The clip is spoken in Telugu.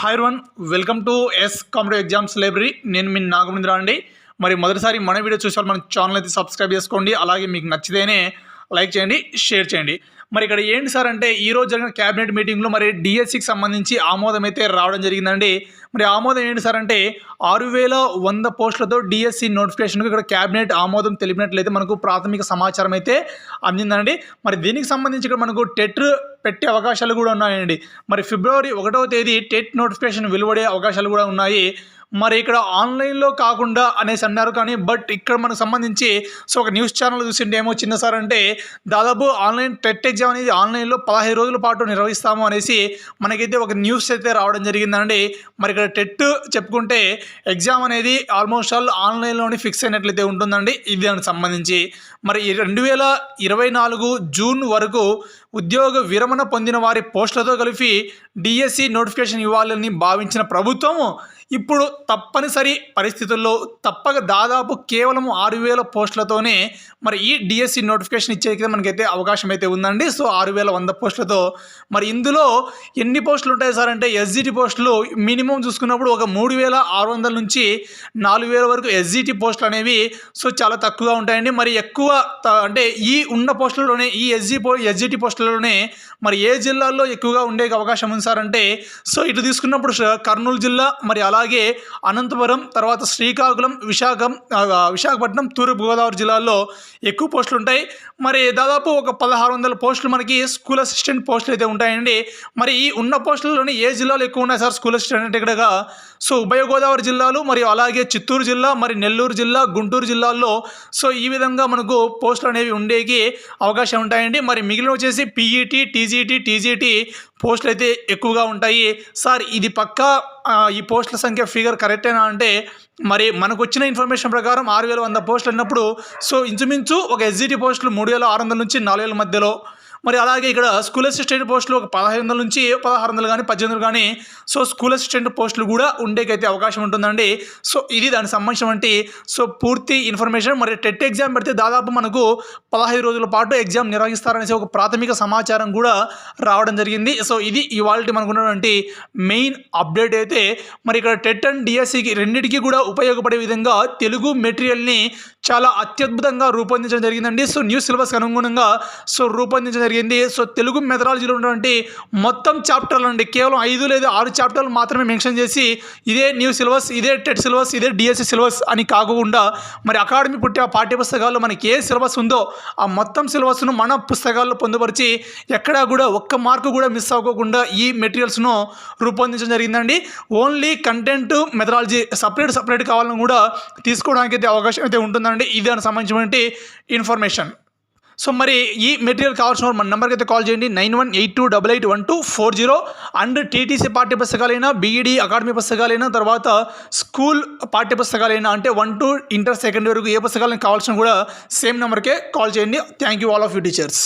Hi one welcome to S competitive exams library నేను మీ నాగమేంద్ర అండి. మరి మొదటిసారి మన వీడియో చూసారు మన ఛానల్ అయితే సబ్స్క్రైబ్ చేసుకోండి. అలాగే మీకు నచ్చితేనే లైక్ చేయండి షేర్ చేయండి. మరి ఇక్కడ ఏంటి సార్ అంటే ఈరోజు జరిగిన క్యాబినెట్ మీటింగ్లో మరి డిఎస్సికి సంబంధించి ఆమోదం అయితే రావడం జరిగిందండి. మరి ఆమోదం ఏంటి సార్ అంటే ఆరు వేల వంద పోస్టులతో డిఎస్సి నోటిఫికేషన్కి ఇక్కడ క్యాబినెట్ ఆమోదం తెలిపినట్లయితే మనకు ప్రాథమిక సమాచారం అయితే అందిందండి. మరి దీనికి సంబంధించి ఇక్కడ మనకు టెట్ పెట్టే అవకాశాలు కూడా ఉన్నాయండి. మరి ఫిబ్రవరి ఒకటవ తేదీ టెట్ నోటిఫికేషన్ వెలువడే అవకాశాలు కూడా ఉన్నాయి. మరి ఇక్కడ ఆన్లైన్లో కాకుండా అనేసి అన్నారు కానీ బట్ ఇక్కడ మనకు సంబంధించి సో ఒక న్యూస్ ఛానల్ చూసింటే ఏమో చిన్న సార్ అంటే దాదాపు ఆన్లైన్ టెట్ ఎగ్జామ్ అనేది ఆన్లైన్లో పదహైదు రోజుల పాటు నిర్వహిస్తాము అనేసి మనకైతే ఒక న్యూస్ అయితే రావడం జరిగిందండి. మరి ఇక్కడ టెట్ చెప్పుకుంటే ఎగ్జామ్ అనేది ఆల్మోస్ట్ ఆల్ ఆన్లైన్లోనే ఫిక్స్ అయినట్లయితే ఉంటుందండి ఇది దానికి సంబంధించి. మరి రెండు వేల ఇరవై నాలుగు జూన్ వరకు ఉద్యోగ విరమణ పొందిన వారి పోస్టులతో కలిపి డిఎస్సి నోటిఫికేషన్ ఇవ్వాలని భావించిన ప్రభుత్వం ఇప్పుడు తప్పనిసరి పరిస్థితుల్లో తప్పక దాదాపు కేవలం ఆరు వేల పోస్టులతోనే మరి ఈ డిఎస్సి నోటిఫికేషన్ ఇచ్చేకైతే మనకైతే అవకాశం అయితే ఉందండి. సో ఆరు వేల వంద పోస్టులతో మరి ఇందులో ఎన్ని పోస్టులు ఉంటాయి సార్ అంటే ఎస్జిటి పోస్టులు మినిమం చూసుకున్నప్పుడు ఒక మూడు వేల ఆరు వందల నుంచి నాలుగు వేల వరకు ఎస్జిటి పోస్టులు అనేవి సో చాలా తక్కువగా ఉంటాయండి. మరి ఎక్కువ త- అంటే ఈ ఉన్న పోస్టులలోనే ఈ ఎస్జి పో ఎస్జిటి పోస్టులలోనే మరి ఏ జిల్లాల్లో ఎక్కువగా ఉండే అవకాశం ఉంది సార్ అంటే సో ఇటు తీసుకున్నప్పుడు కర్నూలు జిల్లా మరి అలా అలాగే అనంతపురం తర్వాత శ్రీకాకుళం విశాఖం విశాఖపట్నం తూర్పు గోదావరి జిల్లాల్లో ఎక్కువ పోస్టులు ఉంటాయి. మరి దాదాపు ఒక పదహారు వందల పోస్టులు మనకి స్కూల్ అసిస్టెంట్ పోస్టులు అయితే ఉంటాయండి. మరి ఈ ఉన్న పోస్టులలోని ఏ జిల్లాలో ఎక్కువ ఉన్నాయి సార్? స్కూల్ అసిస్టెంట్ అంటే ఇక్కడ సో ఉభయ గోదావరి జిల్లాలు మరియు అలాగే చిత్తూరు జిల్లా మరి నెల్లూరు జిల్లా గుంటూరు జిల్లాల్లో సో ఈ విధంగా మనకు పోస్టులు అనేవి ఉండేకి అవకాశం ఉంటాయండి. మరి మిగిలిన వచ్చేసి పీఈటీ టీజీటీ టీజీటీ పోస్టులు అయితే ఎక్కువగా ఉంటాయి. సార్ ఇది పక్కా ఈ పోస్టుల సంఖ్య ఫిగర్ కరెక్టేనా అంటే మరి మనకు వచ్చిన ఇన్ఫర్మేషన్ ప్రకారం ఆరు వేల వంద పోస్టులు అన్నప్పుడు సో ఇంచుమించు ఒక ఎస్జిటి పోస్టులు మూడు వేల ఆరు వందల నుంచి నాలుగు వేల మధ్యలో మరి అలాగే ఇక్కడ స్కూల్ అసిస్టెంట్ పోస్టులు ఒక పదహైదు వందల నుంచి పదహారు వందలు కానీ పద్దెనిమిది వందలు కానీ. సో స్కూల్ అసిస్టెంట్ పోస్టులు కూడా ఉండేకైతే అవకాశం ఉంటుందండి. సో ఇది దానికి సంబంధించినటువంటి సో పూర్తి ఇన్ఫర్మేషన్. మరి టెట్ ఎగ్జామ్ పెడితే దాదాపు మనకు పదహైదు రోజుల పాటు ఎగ్జామ్ నిర్వహిస్తారనేసి ఒక ప్రాథమిక సమాచారం కూడా రావడం జరిగింది. సో ఇది ఇవాళ మనకు ఉన్నటువంటి మెయిన్ అప్డేట్ అయితే. మరి ఇక్కడ టెట్ అండ్ డిఎస్సికి రెండింటికి కూడా ఉపయోగపడే విధంగా తెలుగు మెటీరియల్ని చాలా అత్యద్భుతంగా రూపొందించడం జరిగిందండి. సో న్యూ సిలబస్కి అనుగుణంగా సో రూపొందించడం జరిగింది. సో తెలుగు మెథడాలజీలో ఉన్నటువంటి మొత్తం చాప్టర్లు అండి కేవలం ఐదు లేదా ఆరు చాప్టర్లు మాత్రమే మెన్షన్ చేసి ఇదే న్యూ సిలబస్ ఇదే టెట్ సిలబస్ ఇదే డిఎస్సి సిలబస్ అని కాకుండా మరి అకాడమీ పుట్టే ఆ పాఠ్య పుస్తకాల్లో మనకి ఏ సిలబస్ ఉందో ఆ మొత్తం సిలబస్ను మన పుస్తకాల్లో పొందుపరిచి ఎక్కడా కూడా ఒక్క మార్కు కూడా మిస్ అవ్వకుండా ఈ మెటీరియల్స్ను రూపొందించడం జరిగిందండి. Only content methodology separate separate కావాలని కూడా తీసుకోవడానికి అయితే అవకాశం అయితే ఉంటుందండి. ఇది దానికి సంబంధించినటువంటి ఇన్ఫర్మేషన్. సో మరి ఈ మెటీరియల్ కావాల్సిన వారు మన నెంబర్కి అయితే కాల్ చేయండి. Nine one eight two double eight one two four zero and TTC పాఠ్య పుస్తకాలైనా బీఈడి అకాడమీ పుస్తకాలైనా తర్వాత స్కూల్ పాఠ్య పుస్తకాలైనా అంటే వన్ టు ఇంటర్ సెకండ్ వరకు ఏ పుస్తకాలను కావాల్సిన కూడా సేమ్ నెంబర్కే కాల్ చేయండి. Thank you all of you teachers.